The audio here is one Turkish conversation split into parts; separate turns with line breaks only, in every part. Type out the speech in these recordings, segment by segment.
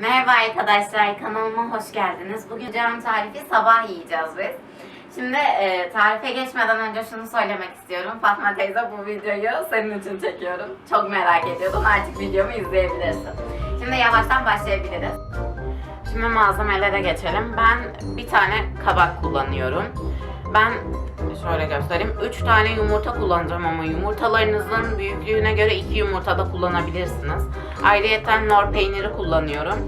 Merhaba arkadaşlar, kanalıma hoş geldiniz. Bugün cam tarifi sabah yiyeceğiz biz. Şimdi e, tarife geçmeden önce şunu söylemek istiyorum. Fatma teyze bu videoyu senin için çekiyorum. Çok merak ediyordun, artık videomu izleyebilirsin. Şimdi yavaştan başlayabiliriz. Şimdi malzemelere geçelim. Ben bir tane kabak kullanıyorum. Ben şöyle göstereyim. 3 tane yumurta kullanacağım ama yumurtalarınızın büyüklüğüne göre 2 yumurta da kullanabilirsiniz. Ayrıyeten nor peyniri kullanıyorum.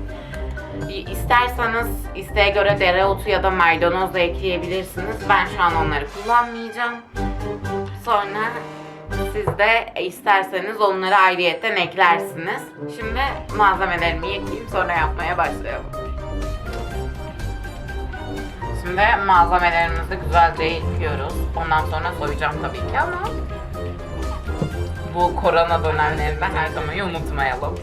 İsterseniz isteğe göre dereotu ya da maydanoz da ekleyebilirsiniz. Ben şu an onları kullanmayacağım. Sonra siz de isterseniz onları ayrıyetten eklersiniz. Şimdi malzemelerimi ekleyeyim sonra yapmaya başlayalım. Şimdi malzemelerimizi güzelce yıkıyoruz. Ondan sonra soyacağım tabii ki ama bu korona dönemlerinde her zaman unutmayalım.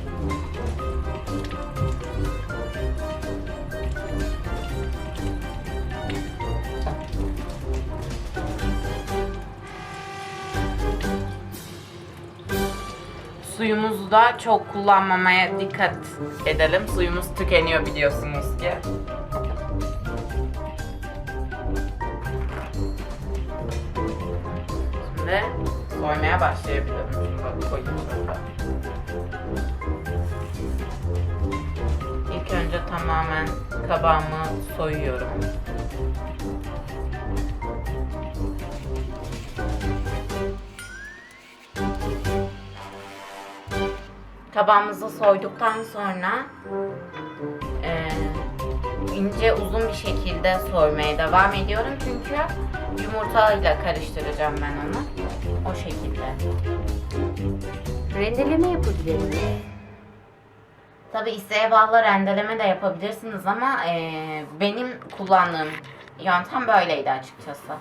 Suyumuzu da çok kullanmamaya dikkat edelim. Suyumuz tükeniyor biliyorsunuz ki. Şimdi soymaya başlayabilirim. İlk önce tamamen kabağımı soyuyorum. Kabağımızı soyduktan sonra ince uzun bir şekilde soymaya devam ediyorum çünkü yumurtayla karıştıracağım ben onu. O şekilde.
Rendeleme yapabiliriz.
Tabi isteğe bağlı rendeleme de yapabilirsiniz ama eee, benim kullandığım yöntem böyleydi açıkçası.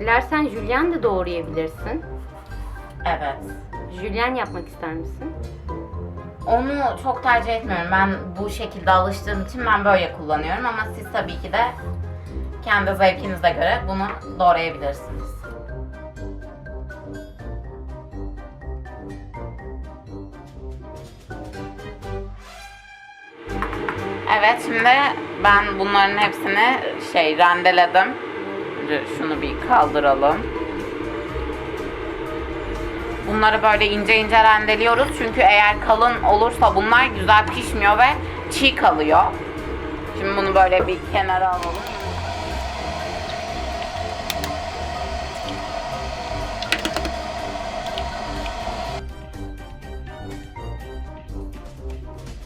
Dilersen jülyen de doğrayabilirsin.
Evet.
Jülyen yapmak ister misin?
Onu çok tercih etmiyorum. Ben bu şekilde alıştığım için ben böyle kullanıyorum ama siz tabii ki de kendi zevkinize göre bunu doğrayabilirsiniz. Evet şimdi ben bunların hepsini şey rendeledim. Şunu bir kaldıralım. Bunları böyle ince ince rendeliyoruz çünkü eğer kalın olursa bunlar güzel pişmiyor ve çiğ kalıyor. Şimdi bunu böyle bir kenara alalım.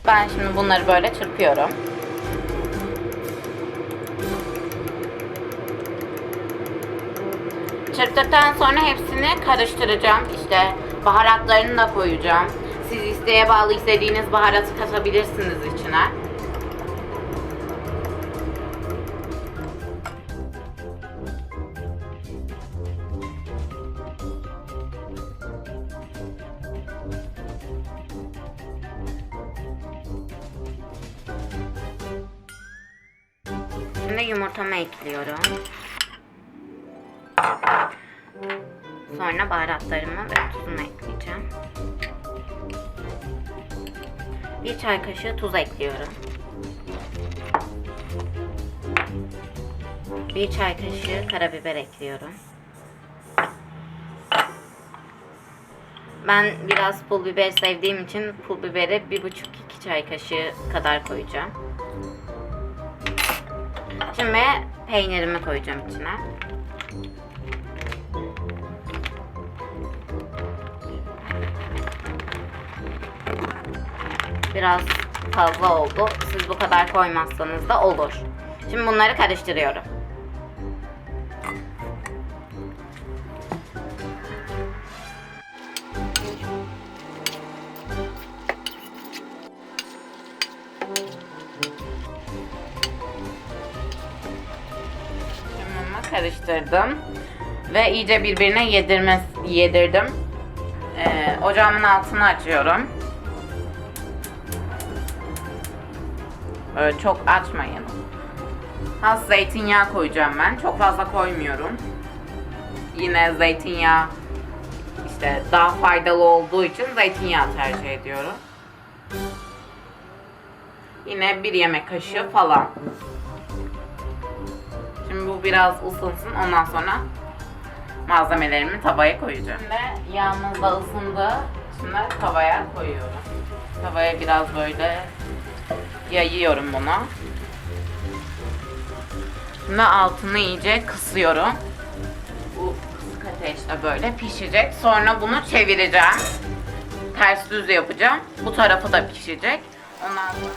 Ben şimdi bunları böyle çırpıyorum. Çırptıktan sonra hepsini karıştıracağım. İşte baharatlarını da koyacağım. Siz isteğe bağlı istediğiniz baharatı katabilirsiniz içine. Şimdi yumurtamı ekliyorum. Sonra baharatlarımı ve tuzumu ekleyeceğim. Bir çay kaşığı tuz ekliyorum. Bir çay kaşığı karabiber ekliyorum. Ben biraz pul biber sevdiğim için pul biberi bir buçuk iki çay kaşığı kadar koyacağım. Şimdi peynirimi koyacağım içine. Biraz fazla oldu. Siz bu kadar koymazsanız da olur. Şimdi bunları karıştırıyorum. Şimdi karıştırdım. Ve iyice birbirine yedirme, yedirdim. Ee, ocağımın altını açıyorum. Böyle çok açmayın. Az zeytinyağı koyacağım ben. Çok fazla koymuyorum. Yine zeytinyağı işte daha faydalı olduğu için zeytinyağı tercih ediyorum. Yine bir yemek kaşığı falan. Şimdi bu biraz ısınsın. Ondan sonra malzemelerimi tavaya koyacağım. Şimdi yağımız da ısındı. Şimdi tavaya koyuyorum. Tavaya biraz böyle yayıyorum bunu. Şimdi altını iyice kısıyorum. Bu kısık ateşte böyle pişecek. Sonra bunu çevireceğim. Ters düz yapacağım. Bu tarafı da pişecek. Ondan sonra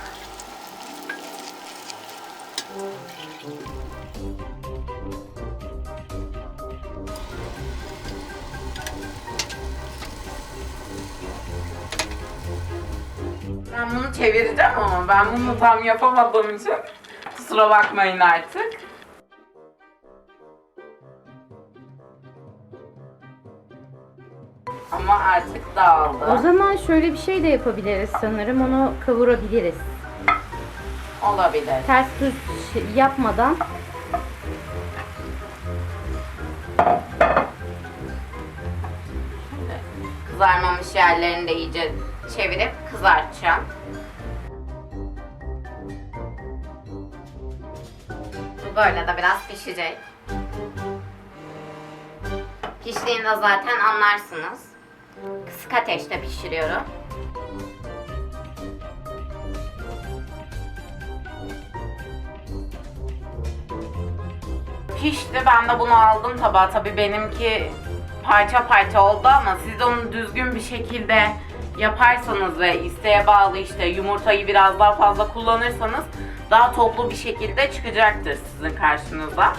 bunu çevireceğim ama ben bunu tam yapamadığım için kusura bakmayın artık. Ama artık dağıldı.
O zaman şöyle bir şey de yapabiliriz sanırım. Onu kavurabiliriz.
Olabilir.
Ters düz şey- yapmadan
Kızarmamış yerlerini de iyice çevirip kızartacağım.
Böyle de biraz pişecek. Piştiğinde zaten anlarsınız. Kısık ateşte pişiriyorum.
Pişti. Ben de bunu aldım tabağa. Tabii benimki parça parça oldu ama siz onu düzgün bir şekilde yaparsanız ve isteğe bağlı işte yumurtayı biraz daha fazla kullanırsanız daha toplu bir şekilde çıkacaktır sizin karşınıza.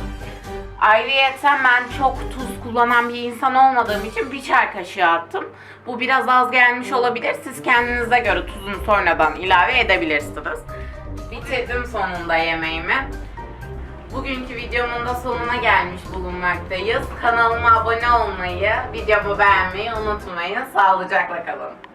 Ayrıyeten ben çok tuz kullanan bir insan olmadığım için bir çay kaşığı attım. Bu biraz az gelmiş olabilir. Siz kendinize göre tuzunu sonradan ilave edebilirsiniz. Bitirdim sonunda yemeğimi. Bugünkü videomun da sonuna gelmiş bulunmaktayız. Kanalıma abone olmayı, videomu beğenmeyi unutmayın. Sağlıcakla kalın.